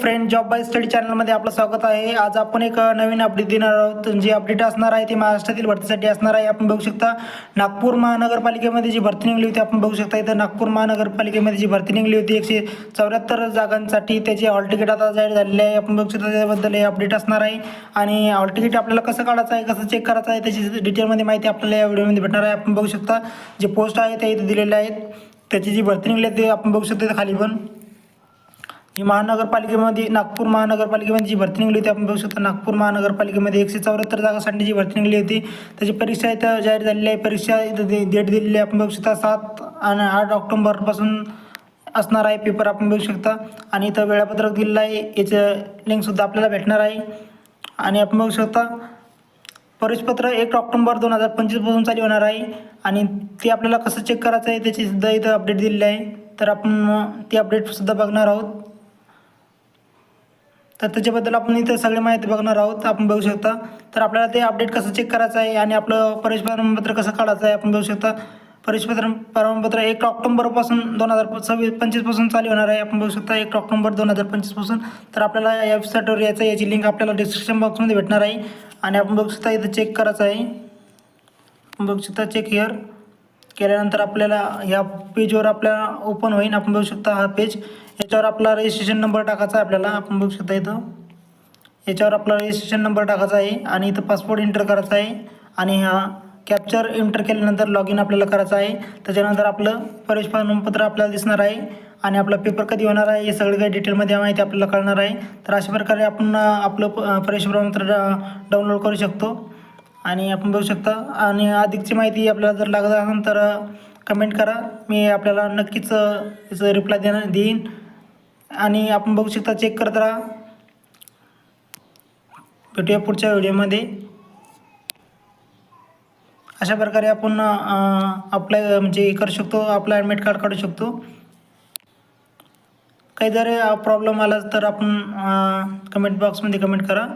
Friend job by study चॅनलमध्ये आपलं स्वागत आहे. आज आपण एक नवीन अपडेट देणार आहोत. जी अपडेट असणार आहे ती महाराष्ट्रातील भरतीसाठी असणार आहे. आपण बघू शकता नागपूर महानगरपालिकेमध्ये जी भरती निघली होती आपण बघू शकता इथं नागपूर महानगरपालिकेमध्ये जी भरती निघली होती एकशे चौऱ्याहत्तर जागांसाठी त्याची हॉल तिकीट आता जाहीर झालेली आहे. आपण बघू शकता त्याबद्दल हे अपडेट असणार आहे. आणि हॉल तिकीट आपल्याला कसं काढायचं आहे कसं चेक करायचं आहे त्याची डिटेलमध्ये माहिती आपल्याला या व्हिडिओमध्ये भेटणार आहे. आपण बघू शकता जे पोस्ट आहे ते इथे दिलेले आहेत. त्याची जी भरती निघली आहे ते आपण बघू शकतो इथं खाली पण. ही महानगरपालिकेमध्ये नागपूर महानगरपालिकेमध्ये जी भरती निघली होती आपण बघू शकता नागपूर महानगरपालिकेमध्ये एकशे चौऱ्याहत्तर जागासाठी जी भरती निघली होती. त्याची परीक्षा इथं जाहीर झालेली आहे. परीक्षा इथं दे- डेट दिलेली आहे. आपण बघू शकता सात आणि आठ ऑक्टोंबरपासून असणार आहे पेपर आपण बघू शकता. आणि इथं वेळापत्रक दिलेलं आहे. याचं लिंकसुद्धा आपल्याला भेटणार आहे. आणि आपण बघू शकता प्रवेशपत्र एक ऑक्टोंबर दोन हजार पंचवीसपासून चालू होणार आहे. आणि ते आपल्याला कसं चेक करायचं आहे त्याची सुद्धा इथं अपडेट दिलेली आहे. तर आपण ती अपडेटसुद्धा बघणार आहोत. तर त्याच्याबद्दल आपण इथं सगळी माहिती बघणार आहोत. आपण बघू शकता. तर आपल्याला ते अपडेट कसं चेक करायचं आहे आणि आपलं प्रवेश प्रमाणपत्र कसं काढायचं आहे आपण बघू शकता. प्रवेशपत्र प्रमाणपत्र एक ऑक्टोंबरपासून दोन हजार सव्वीस पंचवीसपासून चालू होणार आहे. आपण बघू शकता एक ऑक्टोंबर दोन हजार पंचवीसपासून तर आपल्याला या वेबसाईटवर यायचं आहे, याची लिंक आपल्याला डिस्क्रिप्शन बॉक्समध्ये भेटणार आहे. आणि आपण बघू शकता इथं चेक करायचं आहे. बघू शकता चेक हिअर केल्यानंतर आपल्याला ह्या पेजवर आपल्याला ओपन होईल आपण बघू शकता हा पेज. याच्यावर आपला रजिस्ट्रेशन नंबर टाकायचा आहे आपल्याला. आपण बघू शकता इथं. याच्यावर आपला रजिस्ट्रेशन नंबर टाकायचा आहे आणि इथं पासपोर्ट एंटर करायचा आहे. आणि हा कॅप्चर एंटर केल्यानंतर लॉग इन आपल्याला करायचं आहे. त्याच्यानंतर आपलं प्रवेश प्रमाणपत्र आपल्याला दिसणार आहे. आणि आपला पेपर कधी होणार आहे हे सगळं काही डिटेलमध्ये माहिती आपल्याला कळणार आहे. तर अशा प्रकारे आपण आपलं प- प्रवेश प्रमाणपत्र डाउनलोड करू शकतो. आणि आपण बघू शकता. आणि अधिकची माहिती आपल्याला जर लागत असेल तर कमेंट करा. मी आपल्याला नक्कीच याचं रिप्लाय देणार देईन. आणि आपण बघू शकता चेक करत राहा. भेटूया पुढच्या व्हिडिओमध्ये. अशा प्रकारे आपण अप्लाय म्हणजे करू शकतो. आपलं ॲडमिट कार्ड काढू शकतो. काही जर प्रॉब्लेम आला तर आपण कमेंट बॉक्समध्ये कमेंट करा.